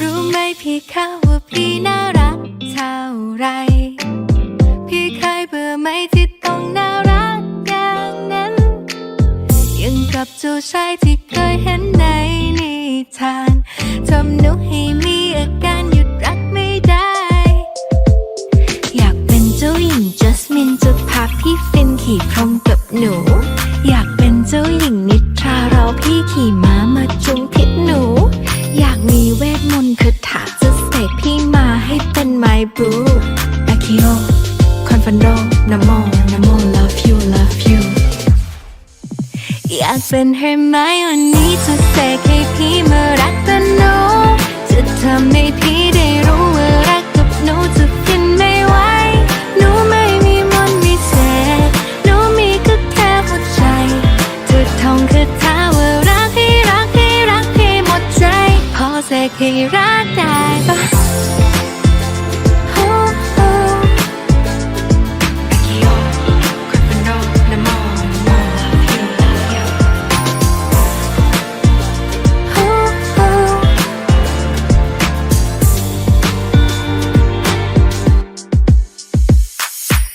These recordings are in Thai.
รู้ไหมพี่คะว่าพี่น่ารักเท่าไร พี่เคยเบื่อไหมที่ต้องน่ารักอย่างนั้น ยังกับเจ้าชายที่เคยเห็นในนิทานทำหนูให้ ขี่พรมกับหนู อยากเป็นเจ้าหญิงนิทรารอพี่ขี่ม้ามาจุงพิษหนู อยากมีเวทมนต์คาถาจะเสกพี่มาให้เป็นไมบรูอาคิโอคอนฟันโดนาโมนาโม love you love you อยากเป็นเฮอร์ไมโอนี่จะเสกให้ เสกให้รักได้ปะโอ้โอ้ Akio, Gryffindor, Nemo, Nemo, love you, love you. Oh, oh.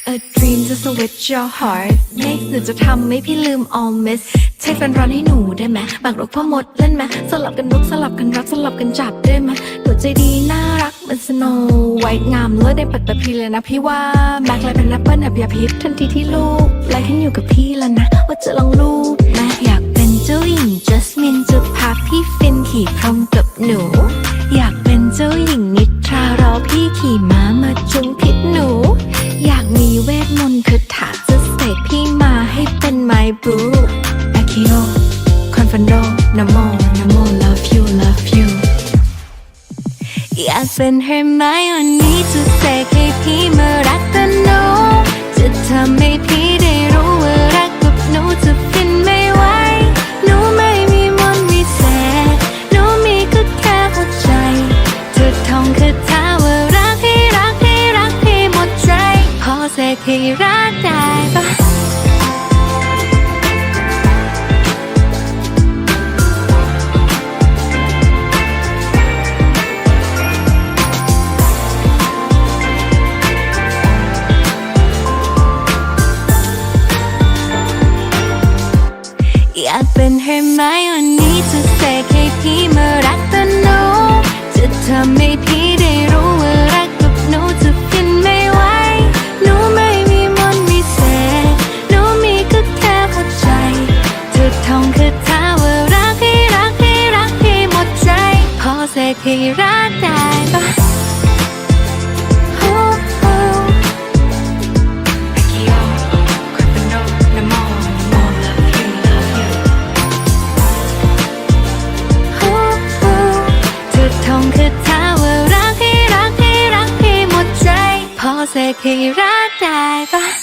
A dream to switch your heart Make หนูจะทำให้พี่ลืม all miss ใช้แฟนร้อนให้หนูได้ไหมบางรกพ่อมดเล่นไหมสลับกันลุกสลับกันรักสลับกันจับได้ไหมหนูใจดีน่ารักเหมันสโนไวท์งามเลิศในปัตตภีเลยนะพี่ว่าแม็กเลยเป็นแอปเปิลแบบยาพิษทันทีที่ลูกไล่ขึ้นอยู่กับพี่แล้วนะ ว่าจะลองลูกไหมอยากเป็นเจ้าหญิงจัสมินจะพาพี่ฟินขี่พรหมกับหนู อยาก นฟันโมนาโม love you love you อยากเป็นเฮอร์ไมโอนี่จะเสกให้พี่มารักกันหนูจะทำให้พี่ได้รู้ว่ารักกับหนูจะฟินไม่ไหวหนูไม่มีมนต์วิเศษหนูมีก็แค่หัวใจจะท่องคาถาว่ารักให้รักให้รักให้หมดใจ พอเสกให้รักได้ อยากเป็นเฮอร์ไมโอนี่จะเสกให้พี่มารักกันหนูจะทำให้พี่ได้รู้ว่ารักกับหนูจะฟินไม่ไหวหนูไม่มีมนต์วิเศษหนูมีก็แค่หัวใจจะท่องคาถาว่ารักให้รักให้รักให้หมดใจพอเสกให้รัก เสกให้รักได้ปะ